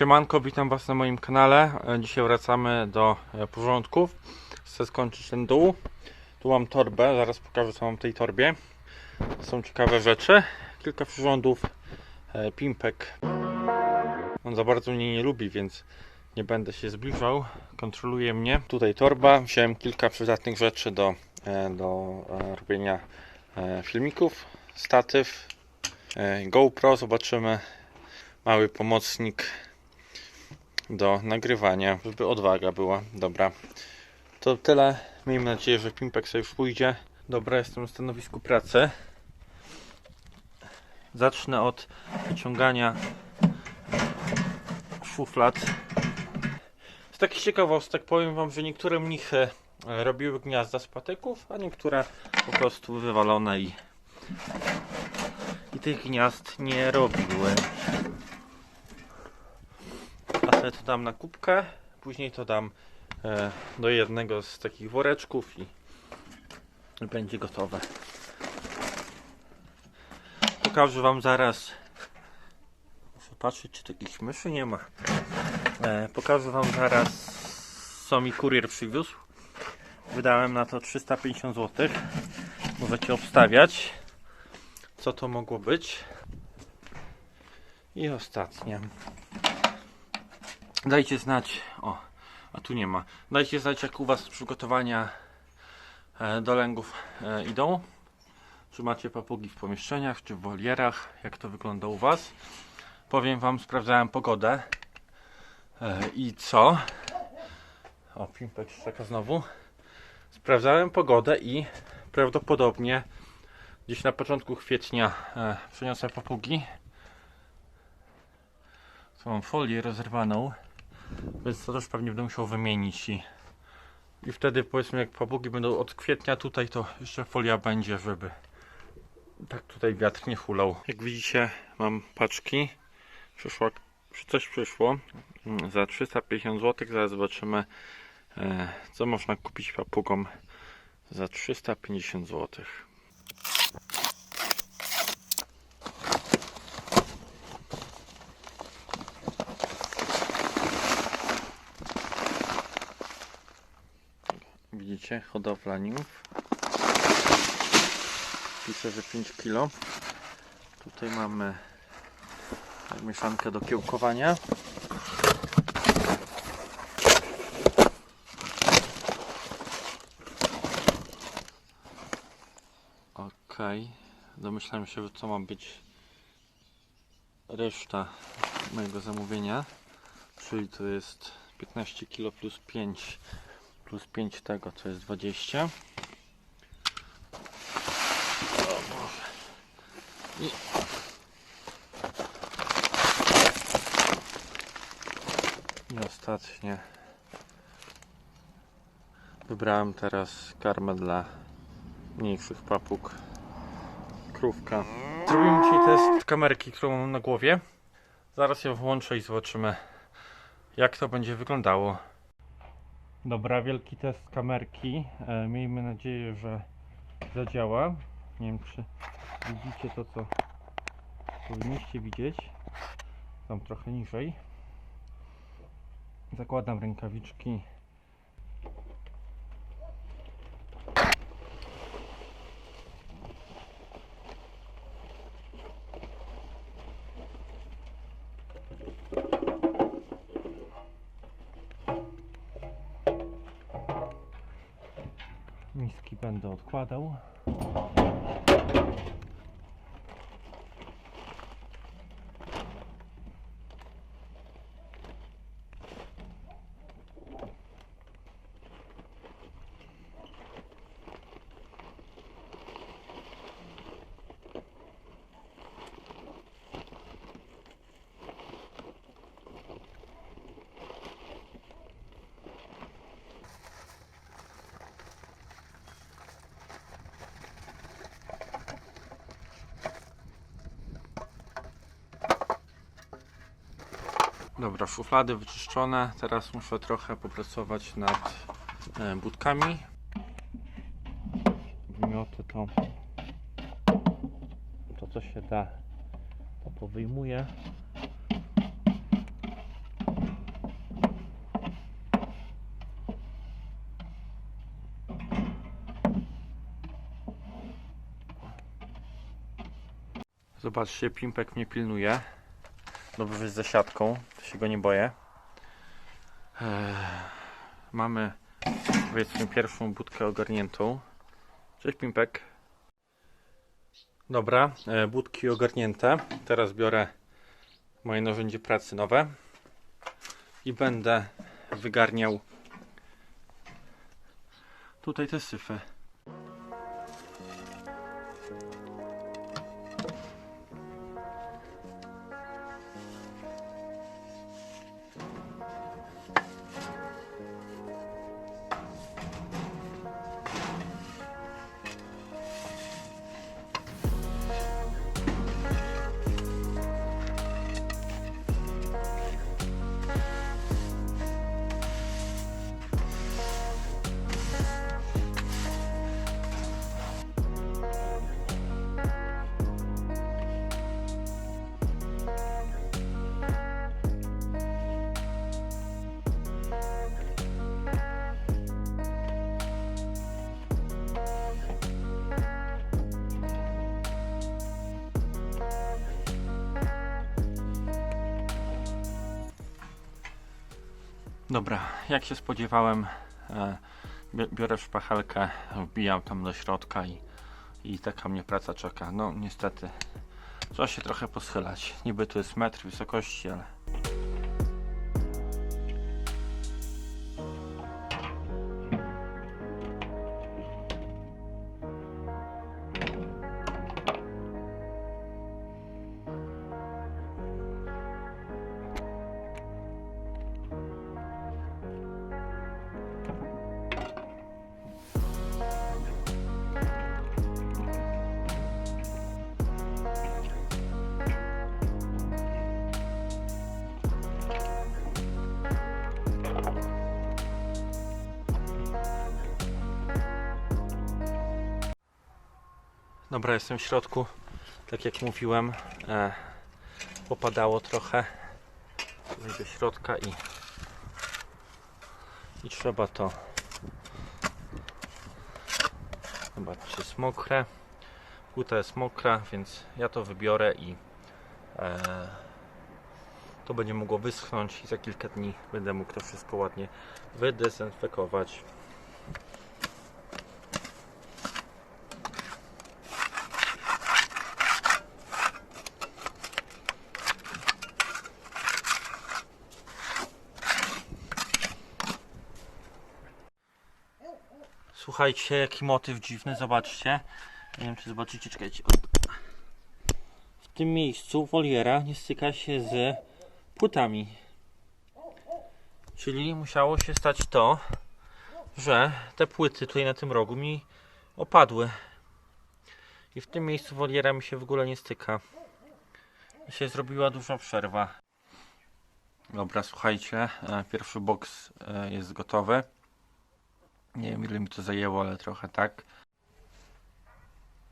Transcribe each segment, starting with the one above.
Siemanko, witam Was na moim kanale. E, Dzisiaj wracamy do e, porządków. Chcę skończyć ten dół. Tu mam torbę, zaraz pokażę co mam w tej torbie. Są ciekawe rzeczy. Kilka przyrządów. E, Pimpek. On za bardzo mnie nie lubi, więc nie będę się zbliżał. Kontroluje mnie. Tutaj torba. Wziąłem kilka przydatnych rzeczy do, do robienia filmików. Statyw. GoPro. Zobaczymy. Mały pomocnik do nagrywania, żeby odwaga była. Dobra. To tyle. Miejmy nadzieję, że Pimpek sobie już pójdzie. Dobra, jestem na stanowisku pracy. Zacznę od wyciągania szuflad. Z takich ciekawostek powiem Wam, że niektóre mnichy e, robiły gniazda z patyków, a niektóre po prostu wywalone i, i tych gniazd nie robiły. To dam na kubkę, później to dam e, do jednego z takich woreczków i będzie gotowe. Pokażę Wam zaraz. Muszę patrzeć, czy takich myszy nie ma. E, pokażę Wam zaraz, co mi kurier przywiózł. Wydałem na to 350 zł. Możecie obstawiać, co to mogło być. I ostatnie. Dajcie znać. O, a tu nie ma. Dajcie znać, jak u Was przygotowania e, do lęgów e, idą. Czy macie papugi w pomieszczeniach, czy w wolierach? Jak to wygląda u Was? Powiem Wam, sprawdzałem pogodę. E, I co? O, pimpek czeka znowu. Sprawdzałem pogodę i prawdopodobnie gdzieś na początku kwietnia przyniosę papugi. Tu mam folię rozerwaną. Więc to też pewnie będę musiał wymienić i, i wtedy powiedzmy jak papugi będą od kwietnia tutaj to jeszcze folia będzie, żeby tak tutaj wiatr nie hulał. Jak widzicie mam paczki. Przyszło, coś przyszło mm, za 350 zł. Zaraz zobaczymy e, co można kupić papugom za 350 zł. Widzicie, hodowla nimf. Pisze, że 5 kg. Tutaj mamy mieszankę do kiełkowania. Ok, domyślam się, że to ma być reszta mojego zamówienia. Czyli to jest 15 kg plus 5 plus 5 tego to jest 20 o Boże. I i ostatnie. Wybrałem teraz karmę dla mniejszych papug. Krówka. Zrobimy dzisiaj test kamerki którą mam na głowie. Zaraz ją włączę i zobaczymy jak to będzie wyglądało Dobra, wielki test kamerki. E, miejmy nadzieję, że zadziała. Nie wiem, czy widzicie to, co powinniście widzieć. Tam trochę niżej. Zakładam rękawiczki. Będę odkładał. Dobra, szuflady wyczyszczone. Teraz muszę trochę popracować nad e, budkami. Wymioty to to co się da to powyjmuję. Zobaczcie, pimpek mnie pilnuje. Dobrze jest za siatką, to się go nie boję. Eee, mamy powiedzmy pierwszą budkę ogarniętą. Cześć Pimpek. Dobra, e, budki ogarnięte. Teraz biorę moje narzędzie pracy nowe i będę wygarniał tutaj te syfy. Dobra, jak się spodziewałem, e, bi- biorę szpachelkę, wbijam tam do środka i, i taka mnie praca czeka. No niestety, trzeba się trochę poschylać. Niby tu jest metr wysokości, ale... Dobra, jestem w środku. Tak jak mówiłem, e, popadało trochę. Do środka i, i trzeba to. Zobaczcie, jest mokre. Płyta jest mokra, więc ja to wybiorę i e, to będzie mogło wyschnąć i za kilka dni będę mógł to wszystko ładnie wydezynfekować. Słuchajcie, jaki motyw dziwny, zobaczcie. Nie wiem, czy zobaczycie, czekajcie. W tym miejscu woliera nie styka się z płytami. Czyli musiało się stać to, że te płyty tutaj na tym rogu mi opadły. I w tym miejscu woliera mi się w ogóle nie styka. I się zrobiła duża przerwa. Dobra, słuchajcie, e, pierwszy boks e, jest gotowy. Nie wiem ile mi to zajęło, ale trochę tak.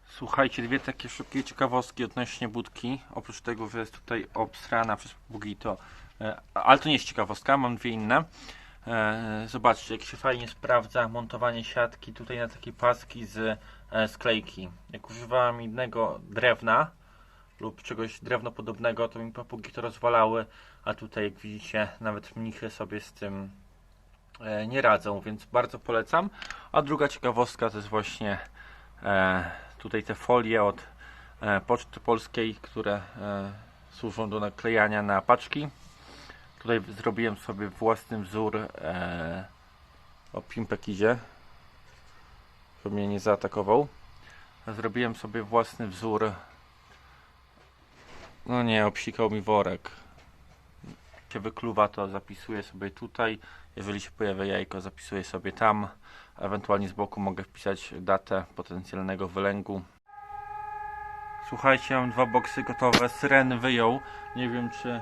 Słuchajcie, dwie takie szybkie ciekawostki odnośnie budki. Oprócz tego, że jest tutaj obsrana przez Bugito, e, ale to nie jest ciekawostka, mam dwie inne. E, Zobaczcie, jak się fajnie sprawdza montowanie siatki tutaj na takie paski z e, sklejki. Jak używałem innego drewna lub czegoś drewnopodobnego, to mi papugi to rozwalały, a tutaj jak widzicie, nawet mnichy sobie z tym nie radzą, więc bardzo polecam. A druga ciekawostka to jest właśnie e, tutaj te folie od e, Poczty Polskiej, które e, służą do naklejania na paczki. Tutaj zrobiłem sobie własny wzór e, o Pimpek idzie, żeby mnie nie zaatakował. Zrobiłem sobie własny wzór no nie, obsikał mi worek. Się wykluwa, to zapisuję sobie tutaj. Jeżeli się pojawia jajko, zapisuję sobie tam. Ewentualnie z boku mogę wpisać datę potencjalnego wylęgu. Słuchajcie, mam dwa boksy gotowe. Syreny wyjął. Nie wiem czy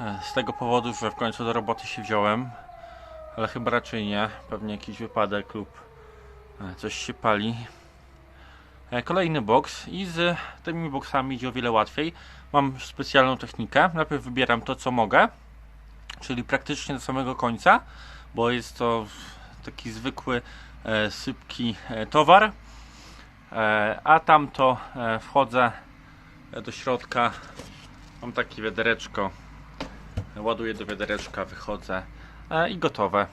e, z tego powodu, że w końcu do roboty się wziąłem. Ale chyba raczej nie. Pewnie jakiś wypadek lub e, coś się pali. E, Kolejny boks i z tymi boksami idzie o wiele łatwiej. Mam specjalną technikę. Najpierw wybieram to, co mogę, czyli praktycznie do samego końca, bo jest to taki zwykły, e, sypki e, towar. A tamto e, wchodzę do środka. Mam takie wiadereczko. Ładuję do wiadereczka, wychodzę i gotowe.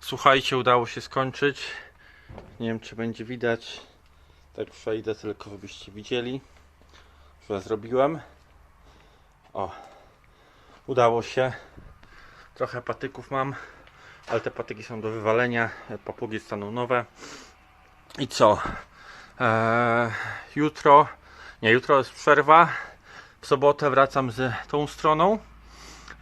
Słuchajcie, udało się skończyć. Nie wiem, czy będzie widać. Tak przejdę, tylko żebyście widzieli, że zrobiłem. O, udało się. Trochę patyków mam, ale te patyki są do wywalenia. Papugi staną nowe. I co? Eee, jutro, nie, jutro jest przerwa. W sobotę wracam z tą stroną,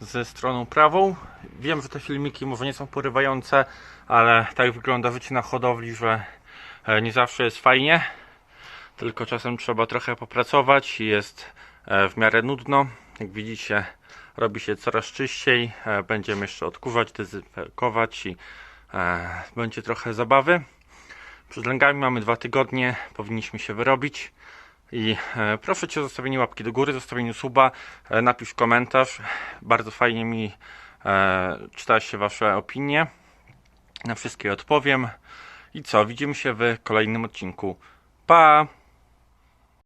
ze stroną prawą. Wiem, że te filmiki może nie są porywające, ale tak wygląda życie na hodowli, że e, nie zawsze jest fajnie. Tylko czasem trzeba trochę popracować i jest e, w miarę nudno. Jak widzicie, robi się coraz czyściej. E, Będziemy jeszcze odkuwać, dezynfekować i będzie trochę zabawy. Przed lęgami mamy dwa tygodnie, powinniśmy się wyrobić. I e, proszę Cię o zostawienie łapki do góry, zostawienie suba, e, napisz komentarz. Bardzo fajnie mi e, czyta się Wasze opinie. Na wszystkie odpowiem. I co, widzimy się w kolejnym odcinku. Pa!